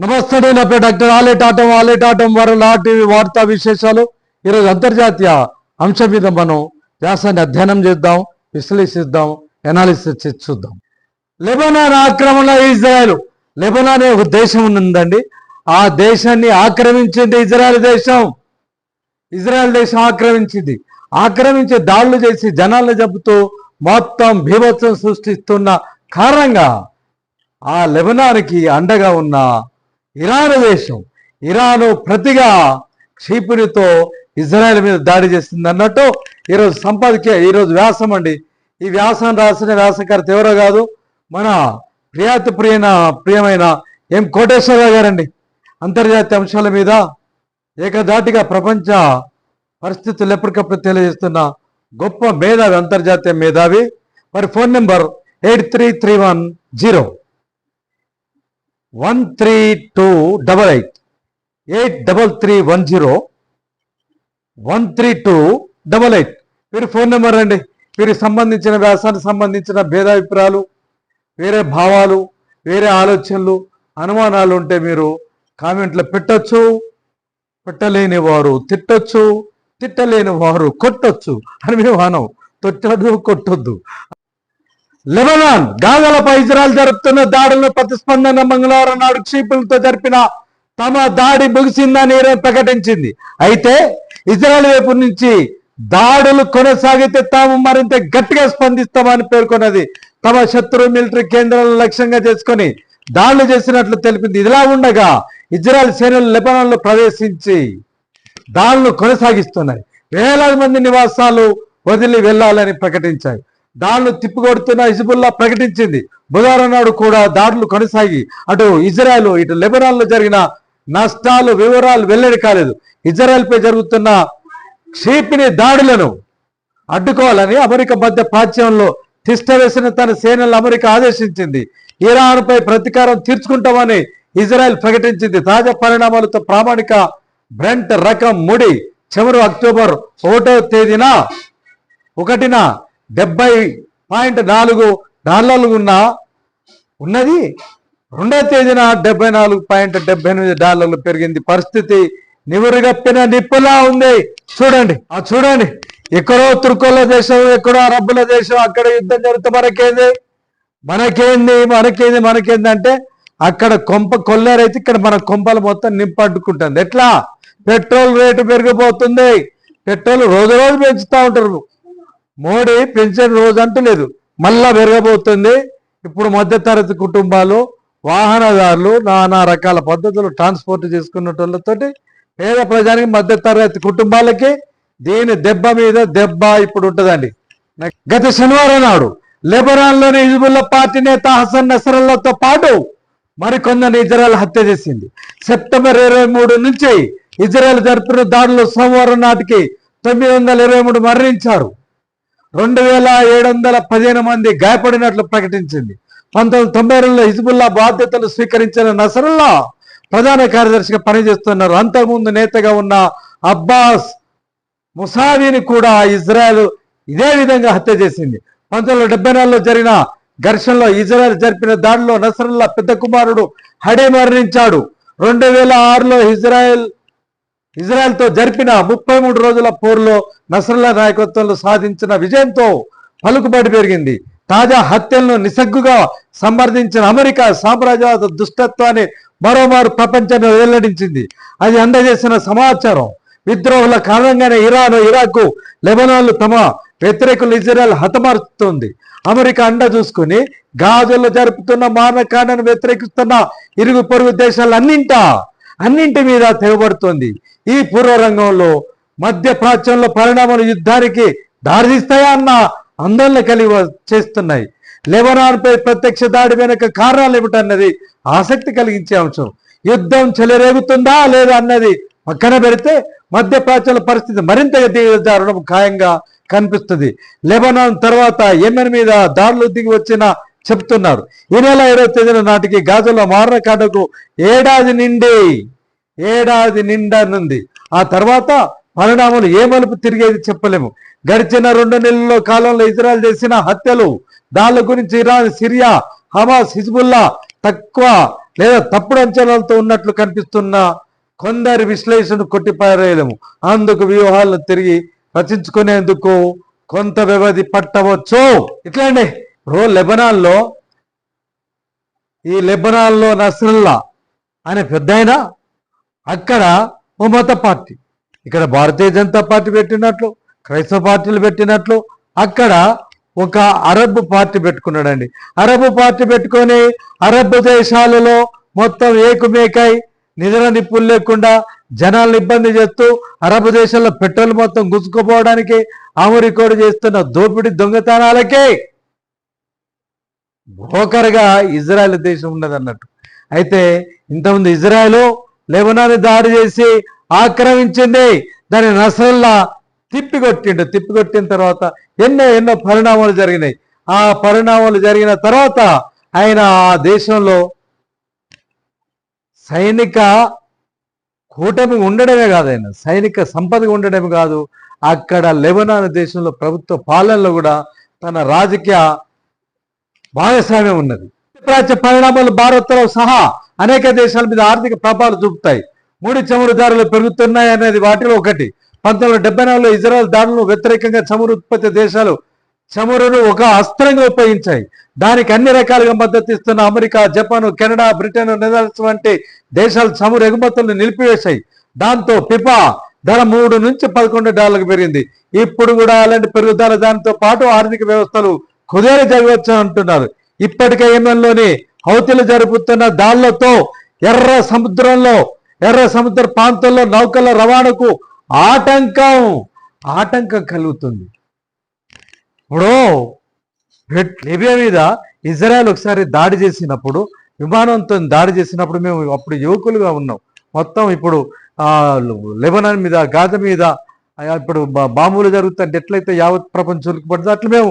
నమస్తే నా పేరు డాక్టర్ ఆలేటాటం ఆలేటాటం వారి టీవీ వార్తా విశేషాలు. ఈరోజు అంతర్జాతీయ అంశం మీద మనం వ్యాసాన్ని అధ్యయనం చేద్దాం విశ్లేషిద్దాం ఎనాలిసిస్ చూద్దాం. లెబనాన్ ఆక్రమణ ఇజ్రాయెల్. లెబనాన్ అనే ఒక దేశం ఉందండి. ఆ దేశాన్ని ఆక్రమించింది ఇజ్రాయెల్ దేశం. ఇజ్రాయెల్ దేశం ఆక్రమించింది. ఆక్రమించి దాడులు చేసి జనాలను చెబుతూ మొత్తం భీభత్సం సృష్టిస్తున్న కారణంగా ఆ లెబనాన్కి అండగా ఉన్న ఇరాన్ దేశం ఇరాను ప్రతిగా క్షీపునితో ఇజ్రాయెల్ మీద దాడి చేసింది అన్నట్టు ఈరోజు సంపాదక ఈరోజు వ్యాసం అండి. ఈ వ్యాసం రాసిన వ్యాసకర్త ఎవరో కాదు మన ప్రియాతి ప్రియన ప్రియమైన ఎం కోటేశ్వరరావు గారండి. అంతర్జాతీయ అంశాల మీద ఏకధాటిగా ప్రపంచ పరిస్థితులు ఎప్పటికప్పుడు తెలియజేస్తున్న గొప్ప మేధావి అంతర్జాతీయ మేధావి. మరి phone number eight three three one zero. One three two double eight eight double three one zero one three two double eight వీరి ఫోన్ నెంబర్ అండి. వీరికి సంబంధించిన వ్యాసానికి సంబంధించిన భేదాభిప్రాయాలు వేరే భావాలు వేరే ఆలోచనలు అనుమానాలు ఉంటే మీరు కామెంట్లో పెట్టొచ్చు పెట్టలేని వారు తిట్టొచ్చు తిట్టలేని వారు కొట్టొచ్చు అని మేము అనం. తొట్టదు కొట్టొద్దు. లెబనాన్ గాజాలపై ఇజ్రాయల్ జరుపుతున్న దాడులను ప్రతిస్పందన మంగళవారం నాడు క్షీపులతో జరిపిన తమ దాడి ముగిసిందని ఇరాన్ ప్రకటించింది. అయితే ఇజ్రాయెల్ వైపు నుంచి దాడులు కొనసాగితే తాము మరింత గట్టిగా స్పందిస్తామని పేర్కొన్నది. తమ శత్రు మిలిటరీ కేంద్రాలను లక్ష్యంగా చేసుకొని దాడులు చేసినట్లు తెలిపింది. ఇదిలా ఉండగా ఇజ్రాయెల్ సేనలు లెబనాన్లో ప్రవేశించి దాడులు కొనసాగిస్తున్నాయి. వేలాది మంది నివాసాలు వదిలి వెళ్ళాలని ప్రకటించాయి. దాడులు తిప్పికొడుతున్న హిజబుల్లా ప్రకటించింది. బుధవారం నాడు కూడా దాడులు కొనసాగి అటు ఇజ్రాయెల్ ఇటు లెబనాన్లో జరిగిన నష్టాలు వివరాలు వెల్లడి కాలేదు. ఇజ్రాయెల్ పై జరుగుతున్న క్షిపణి దాడులను అడ్డుకోవాలని అమెరికా మధ్య ప్రాచ్యంలో తిష్టవేసిన తన సేనలు అమెరికా ఆదేశించింది. ఇరాన్ పై ప్రతీకారం తీర్చుకుంటామని ఇజ్రాయెల్ ప్రకటించింది. తాజా పరిణామాలతో ప్రామాణిక బ్రెంట్ రకం ముడి చివరి అక్టోబర్ ఒకటో తేదీన ఒకటిన డెబ్బై పాయింట్ నాలుగు డాలర్లు ఉన్న ఉన్నది. రెండో తేదీన డెబ్బై నాలుగు పాయింట్ డెబ్బై ఎనిమిది డాలర్లు పెరిగింది. పరిస్థితి నివురుగప్పిన నిప్పులా ఉంది. చూడండి. ఆ చూడండి. ఎక్కడో తుర్కోల దేశం ఎక్కడో అరబ్బుల దేశం అక్కడ యుద్ధం జరుగుతూ మనకేంది? మనకేంది? మనకేంది? మనకేంది అంటే అక్కడ కొంప కొల్లారైతే ఇక్కడ మన కొంపలు మొత్తం నింపట్టుకుంటుంది. ఎట్లా? పెట్రోల్ రేటు పెరిగిపోతుంది. పెట్రోల్ రోజు రోజు పెంచుతూ ఉంటారు. మోడీ పెన్షన్ రోజు అంటూ లేదు మళ్ళా పెరగబోతుంది. ఇప్పుడు మధ్యతరగతి కుటుంబాలు వాహనదారులు నానా రకాల పద్ధతులు ట్రాన్స్పోర్ట్ చేసుకున్నటోళ్ళతోటి పేద ప్రజానికి మధ్యతరగతి కుటుంబాలకి దీని దెబ్బ మీద దెబ్బ ఇప్పుడు ఉంటుందండి. గత శనివారం నాడు లెబనాన్లోని హిజ్బుల్లా పార్టీ నేత హసన్ నసరల్లాతో పాటు మరికొందరు ఇజ్రాయల్ హత్య చేసింది. సెప్టెంబర్ ఇరవై మూడు నుంచి ఇజ్రాయెల్ జరుపుతున్న దాడులు సోమవారం నాటికి తొమ్మిది వందల ఇరవై మూడు మరణించారు. రెండు వేల ఏడు వందల పదిహేను మంది గాయపడినట్లు ప్రకటించింది. పంతొమ్మిది తొంభై రెండులో హిజ్బుల్లా బాధ్యతలు స్వీకరించిన నసరుల్లా ప్రధాన కార్యదర్శిగా పనిచేస్తున్నారు. అంతకుముందు నేతగా ఉన్న అబ్బాస్ ముసావిని కూడా ఇజ్రాయెల్ ఇదే విధంగా హత్య చేసింది. పంతొమ్మిది వందల డెబ్బై నాలుగులో జరిగిన ఘర్షణలో ఇజ్రాయెల్ జరిపిన దాడిలో నసరుల్లా పెద్ద కుమారుడు హడే మరణించాడు రెండు వేల ఆరులో ఇజ్రాయెల్ ఇజ్రాయెల్తో జరిపిన ముప్పై మూడు రోజుల పోరులో నసరుల్లా నాయకత్వంలో సాధించిన విజయంతో పలుకుబడి పెరిగింది. తాజా హత్యలను నిస్సగ్గుగా సమర్థించిన అమెరికా సామ్రాజ్యవాద దుష్టత్వాన్ని మరోమారు ప్రపంచాన్ని వెల్లడించింది. అది అందజేసిన సమాచారం. విద్రోహుల కారణంగానే ఇరాన్ ఇరాక్ లెబనాన్లు తమ వ్యతిరేకులు ఇజ్రాయెల్ హతమారుస్తుంది. అమెరికా అండ చూసుకుని గాజుల్లో జరుపుతున్న మానకాండను వ్యతిరేకిస్తున్న ఇరుగు పొరుగు దేశాలన్నింటా అన్నింటి మీద తెగబడుతోంది. ఈ పూర్వరంగంలో మధ్య ప్రాచ్యంలో పరిణామాలు యుద్ధానికి దారితీస్తాయా అన్న ఆందోళన కలిగి చేస్తున్నాయి. లెబనాన్ పై ప్రత్యక్ష దాడి వెనుక కారణాలు ఏమిటన్నది ఆసక్తి కలిగించే అంశం. యుద్ధం చెలరేగుతుందా లేదా అన్నది పక్కన పెడితే మధ్య ప్రాచ్యాల పరిస్థితి మరింతగా దిగజారడం ఖాయంగా కనిపిస్తుంది. లెబనాన్ తర్వాత యెమెన్ మీద దాడులు దిగి వచ్చిన చెప్తున్నారు. ఈ నెల ఇరవై తేదీన నాటికి గాజులో మారణకాండకు ఏడాది నిండి ఏడాది నిండనుంది. ఆ తర్వాత పరిణామాలు ఏ మలుపు తిరిగేది చెప్పలేము. గడిచిన రెండు నెలల్లో కాలంలో ఇజ్రాయల్ చేసిన హత్యలు దాని గురించి ఇరాన్ సిరియా హమాస్ హిజ్బుల్లా తక్కువ లేదా తప్పుడు అంచనాలతో ఉన్నట్లు కనిపిస్తున్న కొందరి విశ్లేషణ కొట్టిపారేయలేము. అందుకు వ్యూహాలను తిరిగి రచించుకునేందుకు కొంత వ్యవధి పట్టవచ్చు. ఇట్లా అండి రో లెబనాన్లో ఈ లెబనాన్లో నస్రల్లా అనే పెద్ద అక్కడ ఓ మత పార్టీ. ఇక్కడ భారతీయ జనతా పార్టీ పెట్టినట్లు క్రైస్తవ పార్టీలు పెట్టినట్లు అక్కడ ఒక అరబ్ పార్టీ పెట్టుకున్నాడండి. అరబ్ పార్టీ పెట్టుకొని అరబ్ దేశాలలో మొత్తం ఏకుమేకై నిద్ర నిప్పులు లేకుండా జనాలను ఇబ్బంది చేస్తూ అరబ్ దేశాల్లో పెట్రోల్ మొత్తం గుంజుకుపోవడానికి అమెరికోడు చేస్తున్న దోపిడీ దొంగతనాలకే బ్రోకర్గా ఇజ్రాయెల్ దేశం ఉన్నది అన్నట్టు. అయితే ఇంతకుముందు ఇజ్రాయెల్ లెబనాన్ని దాడి చేసి ఆక్రమించింది. దాని నసల్లా తిప్పికొట్టిండు. తిప్పికొట్టిన తర్వాత ఎన్నో ఎన్నో పరిణామాలు జరిగినాయి. ఆ పరిణామాలు జరిగిన తర్వాత ఆయన ఆ దేశంలో సైనిక కూటమి ఉండడమే కాదు ఆయన. సైనిక సంపదగా ఉండడమే కాదు. అక్కడ లెబనాన్ దేశంలో ప్రభుత్వ పాలనలో కూడా తన రాజకీయ భాగస్వామ్యం ఉన్నది. ప్రాచ్య పరిణామాలు భారత్లో సహా అనేక దేశాల మీద ఆర్థిక ప్రభావాలు చూపుతాయి. ముడి చమురు ధరలు పెరుగుతున్నాయి అనేది వాటిలో ఒకటి. పంతొమ్మిది వందల డెబ్బై నాలుగులో ఇజ్రాయల్ దాడులను వ్యతిరేకంగా చమురు ఉత్పత్తి దేశాలు చమురును ఒక అస్త్రంగా ఉపయోగించాయి. దానికి అన్ని రకాలుగా మద్దతు ఇస్తున్న America Japan Canada Britain Netherlands వంటి దేశాలు చమురు ఎగుమతులను నిలిపివేశాయి. దాంతో పిపా ధర మూడు నుంచి పదకొండు డాలర్లకు పెరిగింది. ఇప్పుడు కూడా అలాంటి పెరుగుదల దానితో పాటు ఆర్థిక వ్యవస్థలు కుదేలు జరగవచ్చు అంటున్నారు. ఇప్పటికే యెమెన్లోని హౌతీలు జరుపుతున్న దాళ్ళతో ఎర్ర సముద్రంలో ఎర్ర సముద్ర ప్రాంతంలో నౌకల రవాణాకు ఆటంకం ఆటంకం కలుగుతుంది. ఇప్పుడు లిబియా మీద ఇజ్రాయెల్ ఒకసారి దాడి చేసినప్పుడు విమానంతో దాడి చేసినప్పుడు మేము అప్పుడు యువకులుగా ఉన్నాం. మొత్తం ఇప్పుడు లెబనాన్ మీద గాజ మీద ఇప్పుడు బాంబులు జరుగుతుంటే ఎట్లయితే యావత్ ప్రపంచం ఉలికిపడుతుందో అట్లా మేము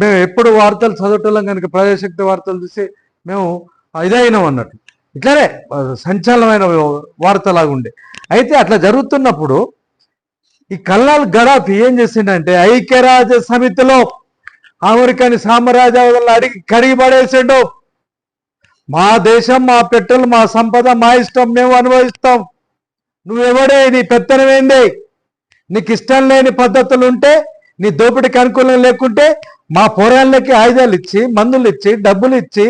మేము ఎప్పుడు వార్తలు చదవటం కనుక ప్రజాశక్తి వార్తలు చూసి మేము ఇదైనాం అన్నట్టు. ఇట్లానే సంచలనమైన వార్తలాగా ఉండే. అయితే అట్లా జరుగుతున్నప్పుడు ఈ కల్లాల్ గడాఫ్ ఏం చేసిండంటే ఐక్యరాజ్య సమితిలో అమెరికాని సామ్రాజ్యాలను అడిగి కడిగి పడేసిండు. మా దేశం మా పెట్రోల్ మా సంపద మా ఇష్టం మేము అనుభవిస్తాం. నువ్వెవడే? నీ పెత్తనమేంది నీకు ఇష్టం లేని పద్ధతులు ఉంటే నీ దోపిడికి అనుకూలం లేకుంటే మా పోరాళ్ళకి ఆయుధాలు ఇచ్చి మందులు ఇచ్చి డబ్బులు ఇచ్చి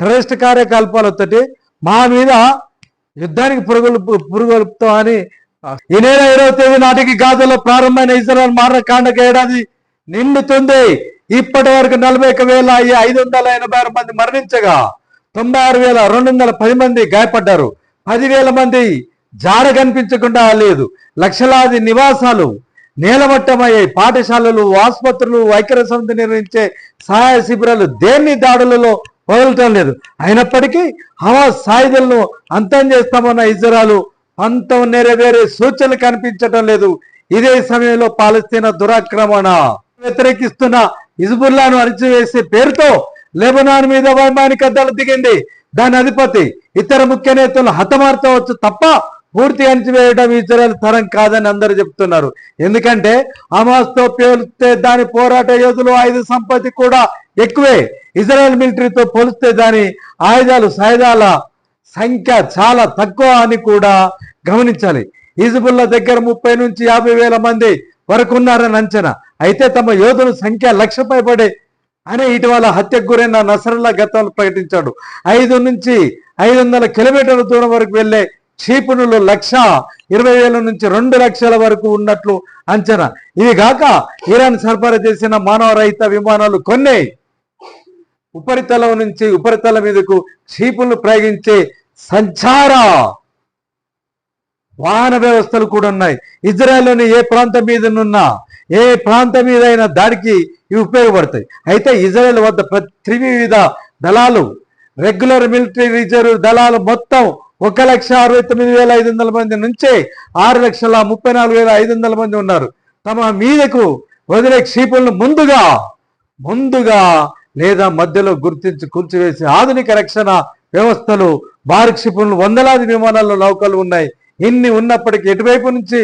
టెరరిస్ట్ కార్యకలాపాలతోటి మా మీద యుద్ధానికి పురుగులు పురుగులుపుతాం అని ఈ నెల ఇరవై తేదీ నాటికి గాజాలో ప్రారంభమైన ఇజ్రాయల్ మారణకాండక ఏడాది నిండుతుంది. ఇప్పటి వరకు నలభై ఒక వేల ఐదు వందల ఎనభై ఆరు మంది మరణించగా తొంభై ఆరు వేల రెండు వందల పది మంది గాయపడ్డారు. పదివేల మంది జాడ కనిపించకుండా లేదు. లక్షలాది నివాసాలు నేలమట్టమయ్యాయి పాఠశాలలు ఆసుపత్రులు వైఖరి సమితి నిర్వహించే సహాయ శిబిరాలు దేన్ని దాడులలో వదలటం లేదు. అయినప్పటికీ హమాస్ సాయుధులను అంతం చేస్తామన్న ఇజ్రాయలు అంతం నెరవేరే సూచనలు కనిపించటం లేదు. ఇదే సమయంలో పాలస్తీనా దురాక్రమణ వ్యతిరేకిస్తున్న హిజ్బుల్లాను అణిచివేసే పేరుతో లెబనాన్ మీద వైమానిక దళ దిగింది. దాని అధిపతి ఇతర ముఖ్య నేతలు హతమార్చవచ్చు తప్ప పూర్తి అణిచివేయడం ఇజ్రాయెల్ తరం కాదని అందరూ చెప్తున్నారు. ఎందుకంటే హమాస్తో పేలిస్తే దాని పోరాట యోధులు ఆయుధ సంపత్తి కూడా ఎక్కువే. ఇజ్రాయెల్ మిలిటరీతో పోలిస్తే దాని ఆయుధాలు సాయుధాల సంఖ్య చాలా తక్కువ అని కూడా గమనించాలి. ఈజబుల్లా దగ్గర ముప్పై నుంచి యాభై వేల మంది వరకు ఉన్నారని అంచనా. అయితే తమ యోధుల సంఖ్య లక్షపై పడే అని ఇటీవల హత్యకు గురైన నసరుల్లా గతంలో ప్రకటించాడు. ఐదు నుంచి ఐదు వందల కిలోమీటర్ల దూరం వరకు వెళ్ళే చీపునులు లక్ష ఇరవై వేల నుంచి రెండు లక్షల వరకు ఉన్నట్లు అంచనా. ఇవి కాక ఇరాన్ సరఫరా చేసిన మానవ రహిత విమానాలు కొన్ని. ఉపరితలం నుంచి ఉపరితల మీదకు క్షిపణులు ప్రయోగించే సంచార వాహన వ్యవస్థలు కూడా ఉన్నాయి. ఇజ్రాయెల్లోని ఏ ప్రాంతం మీదనున్నా ఏ ప్రాంతం మీద అయినా దాడికి ఇవి ఉపయోగపడతాయి. అయితే ఇజ్రాయెల్ వద్ద ప్ర- త్రివిధ దళాలు రెగ్యులర్ మిలిటరీ రిజర్వ్ దళాలు మొత్తం ఒక లక్ష అరవై తొమ్మిది వేల ఐదు వందల మంది నుంచి ఆరు లక్షల ముప్పై నాలుగు వేల ఐదు వందల మంది ఉన్నారు. తమ మీదకు వదిలే క్షీపులను ముందుగా ముందుగా లేదా మధ్యలో గుర్తించి కూల్చివేసి ఆధునిక రక్షణ వ్యవస్థలు భారీ క్షిపణులు వందలాది విమానాల్లో నౌకలు ఉన్నాయి. ఇన్ని ఉన్నప్పటికీ ఎటువైపు నుంచి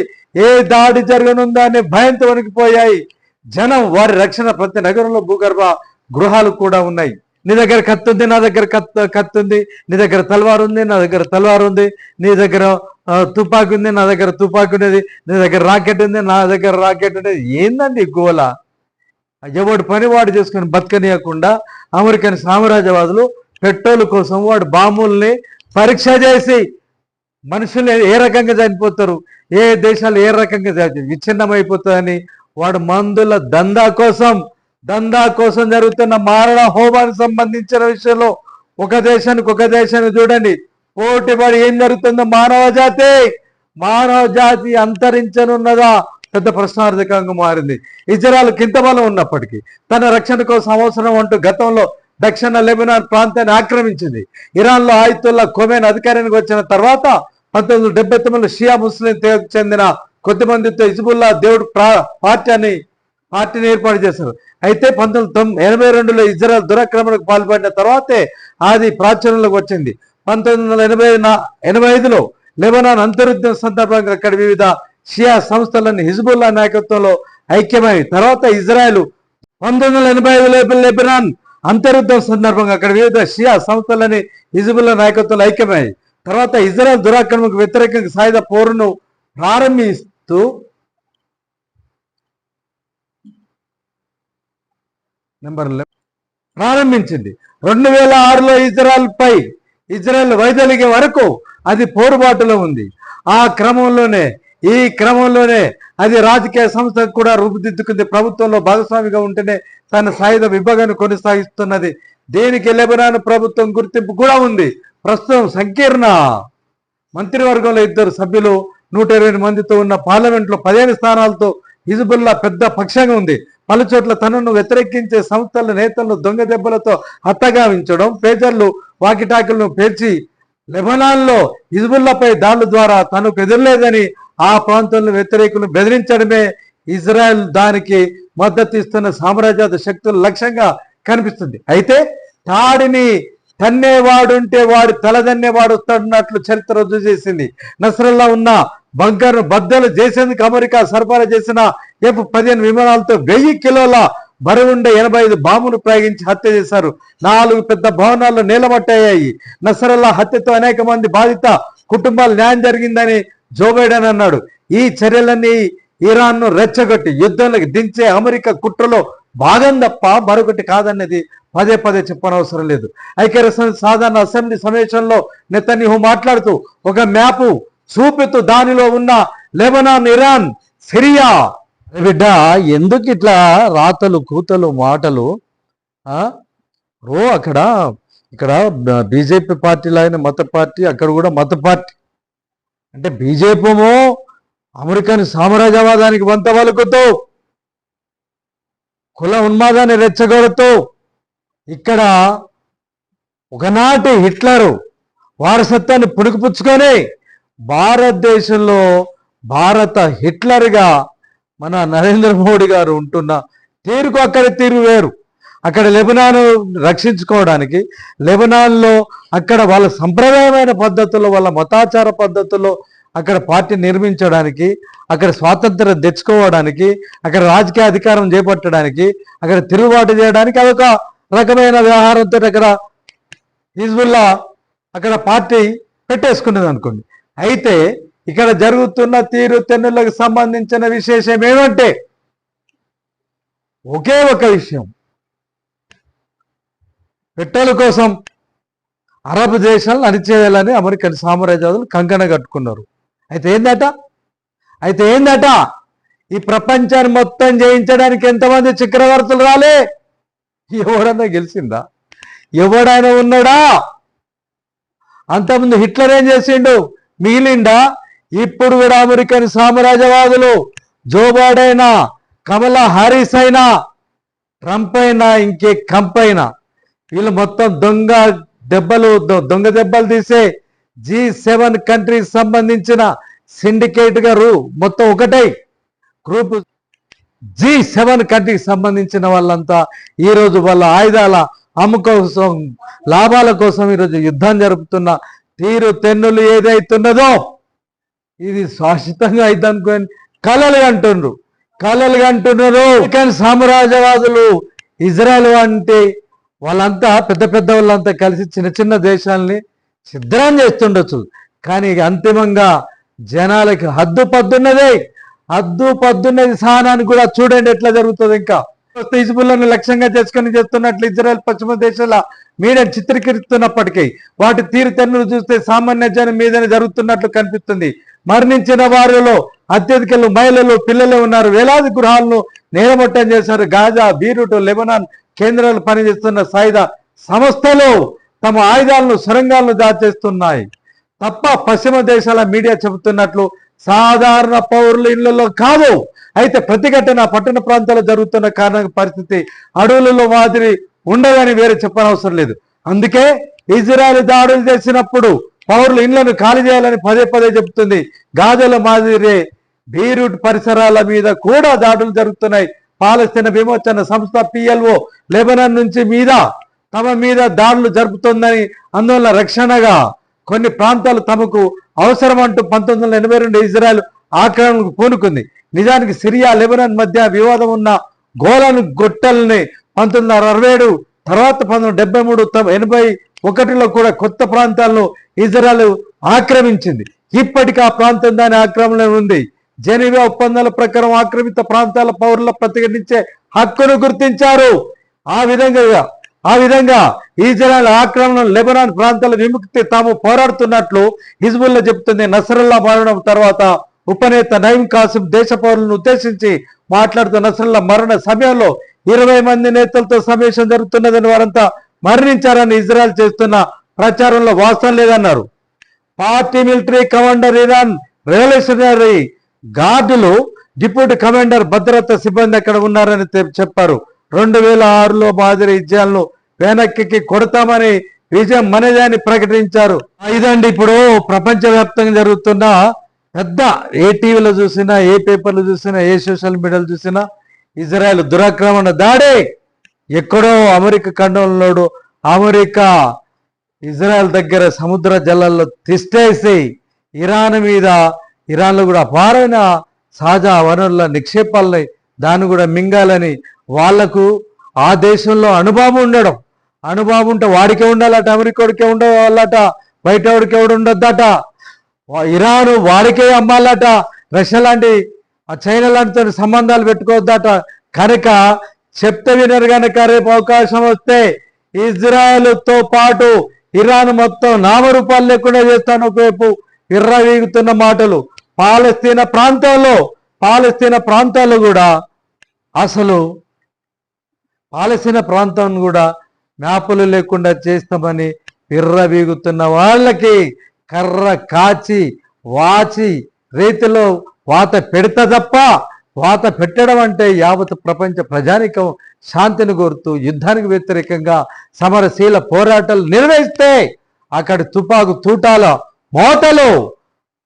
ఏ దాడి జరగనుందా అనే భయంతో వణికిపోయాయి. జనం వారి రక్షణ ప్రతి నగరంలో భూగర్భ గృహాలు కూడా ఉన్నాయి. నీ దగ్గర కత్తి ఉంది నా దగ్గర కత్ కత్తి ఉంది. నీ దగ్గర తలవారు ఉంది నా దగ్గర తలవారు ఉంది. నీ దగ్గర ఆ, ఉంది నా దగ్గర తుపాకు ఉండేది నీ దగ్గర రాకెట్ ఉంది నా దగ్గర రాకెట్ ఉండేది ఏందండి ఈ గోల? ఎవడు పని వాడు చేసుకుని బతకనీయకుండా అమెరికన్ సామ్రాజ్యవాదులు పెట్రోల్ కోసం వాడు బాంబుల్ని పరీక్ష చేసి మనుషులు ఏ రకంగా చనిపోతారు? ఏ దేశాలు ఏ రకంగా విచ్ఛిన్నమైపోతుందని వాడు మందుల దందా కోసం దందా కోసం జరుగుతున్న మారణ హోమానికి సంబంధించిన విషయంలో ఒక దేశానికి ఒక దేశాన్ని చూడండి. పోటీపడి ఏం జరుగుతుందో మానవ జాతి మానవ జాతి అంతరించనున్నదా? పెద్ద ప్రశ్నార్థకంగా మారింది. ఇజ్రాయల్ కింత బలం ఉన్నప్పటికీ తన రక్షణ కోసం అవసరం అంటూ గతంలో దక్షిణ లెబినాన్ ప్రాంతాన్ని ఆక్రమించింది. ఇరాన్లో ఆయుతుల్లా కొమేన్ అధికారానికి వచ్చిన తర్వాత పంతొమ్మిది వందల డెబ్బై తొమ్మిదిలో షియా ముస్లిం చెందిన చెందిన కొద్దిమందితో హిజ్బుల్లా దేవుడు ప్రా- పార్టీ అని పార్టీని ఏర్పాటు చేశారు. అయితే పంతొమ్మిది తొమ్మిది ఎనభై రెండులో ఇజ్రాయల్ దురాక్రమణకు పాల్పడిన తర్వాతే అది ప్రాచుర్యంలోకి వచ్చింది. పంతొమ్మిది వందల ఎనభై నా- ఎనభై ఐదులో లెబనాన్ అంతరుద్ధం సందర్భంగా అక్కడ వివిధ షియా సంస్థలన్నీ హిజ్బుల్లా నాయకత్వంలో ఐక్యమై తర్వాత ఇజ్రాయెల్ పంతొమ్మిది వందల ఎనభై ఐదులో లెబనాన్ అంతరుద్ధం సందర్భంగా అక్కడ వివిధ షియా సంస్థలని హిజ్బుల్లా నాయకత్వంలో ఐక్యమై తర్వాత ఇజ్రాయెల్ దురాక్రమణకు వ్యతిరేకంగా సాయుధ పోరును ప్రారంభిస్తూ నెంబర్ ప్రారంభించింది. రెండు వేల ఆరులో ఇజ్రాయెల్ పై ఇజ్రాయెల్ వైదొలిగే వరకు అది పోరుబాటులో ఉంది. ఆ క్రమంలోనే ఈ క్రమంలోనే అది రాజకీయ సంస్థకు కూడా రూపుదిద్దుకుంది. ప్రభుత్వంలో భాగస్వామిగా ఉంటేనే తన సాయుధ విభాగాన్ని కొనసాగిస్తున్నది. దేనికి లెబనాన్ ప్రభుత్వం గుర్తింపు కూడా ఉంది. ప్రస్తుతం సంకీర్ణ మంత్రివర్గంలో ఇద్దరు సభ్యులు నూట ఇరవై మందితో ఉన్న పార్లమెంట్లో పదిహేను స్థానాలతో హిజబుల్లా పెద్ద పక్షంగా ఉంది. పలు చోట్ల తనను వ్యతిరేకించే సంస్థల నేతలను దొంగ దెబ్బలతో హత్తగావించడం పేజర్లు వాకిటాకులను పేర్చి లెబనాన్లో హిజ్బుల్లాపై దాడుల ద్వారా తనకు ఎదురలేదని ఆ ప్రాంతంలో వ్యతిరేకులను బెదిరించడమే ఇజ్రాయెల్ దానికి మద్దతు ఇస్తున్న సామ్రాజ్యాత శక్తుల లక్ష్యంగా కనిపిస్తుంది. అయితే తాడిని తన్నేవాడుంటే వాడు తలదన్నేవాడు వస్తాడన్నట్లు చరిత్ర రుజువు చేసింది. నస్రల్లా ఉన్న బంకర్ను బద్దలు చేసేందుకు అమెరికా సరఫరా చేసిన ఎఫ్ పదిహేను విమానాలతో వెయ్యి కిలోల బరువుండే ఎనభై ఐదు బాంబును ప్రయోగించి హత్య చేశారు. నాలుగు పెద్ద భవనాలు నీలమట్టయ్యాయి. నసరల్లా హత్యతో అనేక మంది బాధిత కుటుంబాలు న్యాయం జరిగిందని జో బైడెన్ అన్నాడు. ఈ చర్యలన్నీ ఇరాన్ను రెచ్చగొట్టి యుద్ధంలోకి దించే అమెరికా కుట్రలో భాగం తప్ప మరొకటి కాదన్నది పదే పదే చెప్పనవసరం లేదు. ఐక్యరాష్ట్ర సాధారణ అసెంబ్లీ సమావేశంలో నెతన్యాహు మాట్లాడుతూ ఒక మ్యాపు చూపెత్తు దానిలో ఉన్న లెబనాన్ ఇరాన్ సిరియా. బిడ్డ ఎందుకు ఇట్లా రాతలు కూతలు మాటలు రో అక్కడ ఇక్కడ బీజేపీ పార్టీలో అయిన మత పార్టీ అక్కడ కూడా మత పార్టీ. అంటే బీజేపీ అమెరికన్ సామ్రాజ్యవాదానికి వంత వలుకుతూ కుల ఉన్మాదాన్ని రెచ్చగొడుతూ ఇక్కడ ఒకనాటి హిట్లరు వారసత్వాన్ని పుణుకుపుచ్చుకొని భారతదేశంలో భారత హిట్లర్గా మన నరేంద్ర మోడీ గారు ఉంటున్న తీరుకు అక్కడ తీరు వేరు. అక్కడ లెబనాన్ రక్షించుకోవడానికి లెబనాన్లో అక్కడ వాళ్ళ సంప్రదాయమైన పద్ధతుల్లో వాళ్ళ మతాచార పద్ధతుల్లో అక్కడ పార్టీ నిర్మించడానికి అక్కడ స్వాతంత్రం తెచ్చుకోవడానికి అక్కడ రాజకీయ అధికారం చేపట్టడానికి అక్కడ తిరుగుబాటు చేయడానికి అదొక రకమైన వ్యవహారంతో అక్కడ హిజ్బుల్లా అక్కడ పార్టీ పెట్టేసుకున్నది అనుకోండి అయితే ఇక్కడ జరుగుతున్న తీరు తెన్నులకు సంబంధించిన విశేషం ఏమంటే ఒకే ఒక విషయం. పెట్రోల్ కోసం అరబ్ దేశాలను అణిచేయాలని అమెరికన్ సామ్రాజ్యవాదులు కంకణ కట్టుకున్నారు. అయితే ఏందట? అయితే ఏందట? ఈ ప్రపంచాన్ని మొత్తం జయించడానికి ఎంతమంది చక్రవర్తులు రాలే? ఎవడన్నా గెలిచిందా? ఎవడైనా ఉన్నాడా? అంతకుముందు హిట్లర్ ఏం చేసిండు? మిగిలిండా ఇప్పుడు కూడా అమెరికన్ సామ్రాజ్యవాదులు. జో బైడైనా? కమలా హారీస్ అయినా? ట్రంప్ అయినా? ఇంకే కంప్ అయినా? వీళ్ళు మొత్తం దొంగ దెబ్బలు దొంగ దెబ్బలు తీసే జీ సెవెన్ కంట్రీస్ సంబంధించిన సిండికేట్ గారు మొత్తం ఒకటై. గ్రూప్ జీ సెవెన్ కంట్రీకి సంబంధించిన వాళ్ళంతా ఈ రోజు వాళ్ళ ఆయుధాల అమ్ము కోసం లాభాల కోసం ఈరోజు యుద్ధం జరుపుతున్న తీరు తెన్నులు ఏదైతున్నదో ఇది శాశ్వతంగా అయితే అనుకోని కళలు అంటుండ్రు. కళలు అంటున్నారు. కానీ సామ్రాజ్యవాదులు ఇజ్రాయెల్ అంటే వాళ్ళంతా పెద్ద పెద్ద వాళ్ళంతా కలిసి చిన్న చిన్న దేశాలని సిద్ధం చేస్తుండొచ్చు. కానీ అంతిమంగా జనాలకి హద్దు పద్దున్నదే. హద్దు పద్దున్నది సహనాన్ని కూడా చూడండి ఎట్లా జరుగుతుంది ఇంకా. హిజ్బుల్లను లక్ష్యంగా చేసుకుని చేస్తున్నట్లు ఇజ్రాయెల్ పశ్చిమ దేశాల మీడియా చిత్రీకరిస్తున్నప్పటికీ వాటి తీరుతెన్నులు చూస్తే సామాన్య జనం మీదనే జరుగుతున్నట్లు కనిపిస్తుంది. మరణించిన వారిలో అత్యధికలు మహిళలు పిల్లలు ఉన్నారు. వేలాది గృహాలను నేలమట్టం చేశారు. గాజా బీరూట్ లెబనాన్ కేంద్రాలు పనిచేస్తున్న సాయుధ సంస్థలు తమ ఆయుధాలను సొరంగాలను దాచేస్తున్నాయి. తప్ప పశ్చిమ దేశాల మీడియా చెబుతున్నట్లు సాధారణ పౌరుల ఇళ్ళలో కాదు. అయితే ప్రతిఘటన పట్టణ ప్రాంతాల్లో జరుగుతున్న కారణ పరిస్థితి అడవులలో మాదిరి ఉండదని వేరే చెప్పనవసరం లేదు. అందుకే ఇజ్రాయల్ దాడులు చేసినప్పుడు పౌరులు ఇండ్లను ఖాళీ చేయాలని పదే పదే చెబుతుంది. గాజల మాదిరి బీరూట్ పరిసరాల మీద కూడా దాడులు జరుగుతున్నాయి. పాలస్తీన విమోచన సంస్థ పిఎల్ఓ లెబనాన్ నుంచి మీద తమ మీద దాడులు జరుపుతోందని అందువల్ల రక్షణగా కొన్ని ప్రాంతాలు తమకు అవసరం అంటూ పంతొమ్మిది వందల ఎనభై రెండు ఇజ్రాయెల్ ఆక్రమణకు పూనుకుంది. నిజానికి సిరియా లెబనాన్ మధ్య వివాదం ఉన్న గోలను గొట్టల్ని పంతొమ్మిది వందల అరవై ఏడు తర్వాత పంతొమ్మిది డెబ్బై మూడు ఎనభై ఒకటిలో కూడా కొత్త ప్రాంతాలను ఇజ్రాయల్ ఆక్రమించింది. ఇప్పటికీ ఆ ప్రాంతం దాని ఆక్రమణ ఉంది. జనీవా ఒప్పందాల ప్రకారం ఆక్రమిత ప్రాంతాల పౌరుల ప్రతిఘటించే హక్కును గుర్తించారు. ఆ విధంగా ఆ విధంగా ఇజ్రాయల్ ఆక్రమణ లెబనాన్ ప్రాంతాల విముక్తి తాము పోరాడుతున్నట్లు హిజ్బుల్లా చెబుతుంది. నసరల్లా మరణం తర్వాత ఉపనేత నయీం కాసిం దేశ పౌరులను ఉద్దేశించి మాట్లాడుతూ నసరల్లా మరణ సమయంలో ఇరవై మంది నేతలతో సమావేశం జరుగుతున్నదని వారంతా మరణించారని ఇజ్రాయెల్ చేస్తున్న ప్రచారంలో వాస్తవం లేదన్నారు. Party military commander Iran revolutionary గార్డులు deputy commander భద్రతా సిబ్బంది అక్కడ ఉన్నారని చెప్పారు. రెండు వేల ఆరులో మాదిరి విజయాలను వెనక్కి కొడతామని విజయం మనదే ప్రకటించారు. ఇదండి ఇప్పుడు ప్రపంచవ్యాప్తంగా జరుగుతున్న పెద్ద ఏ టీవీలో చూసినా ఏ పేపర్లు చూసినా ఏ సోషల్ మీడియాలో చూసినా ఇజ్రాయెల్ దురాక్రమణ దాడి. ఎక్కడో అమెరికా ఖండంలోడు అమెరికా ఇజ్రాయెల్ దగ్గర సముద్ర జలాల్లో తిష్టేసి ఇరాన్ మీద ఇరాన్లో కూడా అపారమైన సహజ వనరుల నిక్షేపాలని దాన్ని కూడా మింగాలని వాళ్ళకు ఆ దేశంలో అనుభవం ఉండడం. అనుభవం ఉంటే వాడికే ఉండాలట అమెరికాడికే ఉండవాలట బయట వాడికి ఎవడు ఉండొద్దట. ఇరాను వాడికే అమ్మాలట. రష్యా లాంటి ఆ చైనా లాంటితో సంబంధాలు పెట్టుకోవద్దట కనుక చెప్తే వినరు కనుక రేపు అవకాశం వస్తే ఇజ్రాయెల్తో పాటు ఇరాన్ మొత్తం నామరూపాలు లేకుండా చేస్తాను ఒకవైపు. విర్రవీగుతున్న మాటలు. పాలస్తీనా ప్రాంతంలో పాలస్తీనా ప్రాంతాల్లో కూడా అసలు పాలస్తీనా ప్రాంతం కూడా మ్యాపులు లేకుండా చేస్తామని విర్రవీగుతున్న వాళ్ళకి కర్ర కాచి వాచి రీతిలో వాత పెడతా తప్ప వాత పెట్టడం అంటే యావత్ ప్రపంచ ప్రజానికం శాంతిని కోరుతూ యుద్ధానికి వ్యతిరేకంగా సమరశీల పోరాటాలు నిర్వహిస్తే అక్కడ తుపాకు తూటాల మోతలు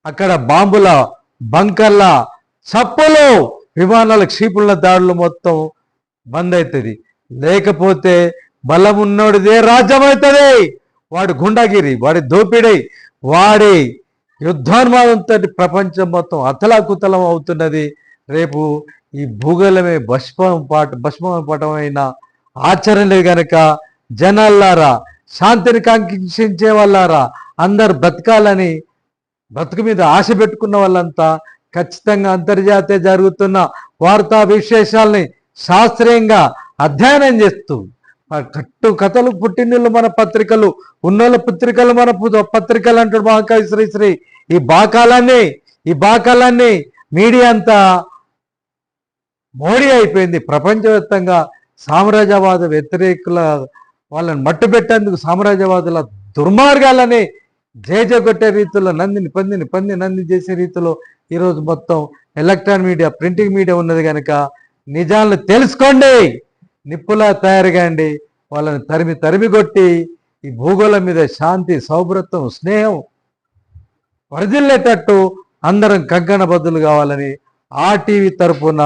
అక్కడ బాంబుల బంకర్ల చప్పులు విమానాల క్షీపుల దాడులు మొత్తం బంద్ అవుతుంది లేకపోతే బలం ఉన్నోడిదే రాజ్యం అవుతుంది వాడి గుండాగిరి వాడి దోపిడీ వాడి యుద్ధాన్మాదంతో ప్రపంచం మొత్తం అతలాకుతలం అవుతున్నది. రేపు ఈ భూగోళమే భస్మం పాట భస్మం పటమైన ఆచరణ గనక జనాల్లారా శాంతిని కాంక్షించే వాళ్ళారా అందరు బ్రతకాలని బ్రతుకు మీద ఆశ పెట్టుకున్న వాళ్ళంతా ఖచ్చితంగా అంతర్జాతీయ జరుగుతున్న వార్తా విశేషాలని శాస్త్రీయంగా అధ్యయనం చేస్తూ కట్టు కథలు పుట్టినీళ్ళు మన పత్రికలు ఉన్నోళ్ళ పత్రికలు మన పత్రికలు అంటాడు మహాకవి శ్రీ శ్రీ. ఈ బాకాలన్నీ ఈ బాకాలన్నీ మీడియా అంతా మోడీ అయిపోయింది. ప్రపంచవ్యాప్తంగా సామ్రాజ్యవాద వ్యతిరేకుల వాళ్ళని మట్టుపెట్టేందుకు సామ్రాజ్యవాదుల దుర్మార్గాలని జయజగొట్టే రీతిలో నందిని పందిని పంది నంది చేసే రీతిలో ఈరోజు మొత్తం ఎలక్ట్రానిక్ మీడియా ప్రింటింగ్ మీడియా ఉన్నది కనుక నిజాలను తెలుసుకోండి. నిప్పులా తయారుగాండి వాళ్ళని తరిమి తరిమి కొట్టి ఈ భూగోళం మీద శాంతి సౌభ్రత్వం స్నేహం వరదిల్లేటట్టు అందరం కంకణ బద్దులు కావాలని ఆ టీవీ తరఫున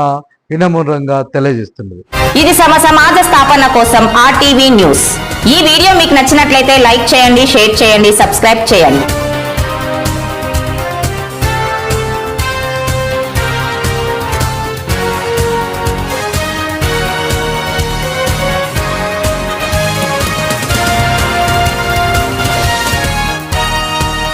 వినమ్రంగా తెలియజేస్తున్నది. ఇది సమ సమాజ స్థాపన కోసం ఆర్టీవీ న్యూస్. ఈ వీడియో మీకు నచ్చినట్లయితే లైక్ చేయండి షేర్ చేయండి సబ్స్క్రైబ్ చేయండి.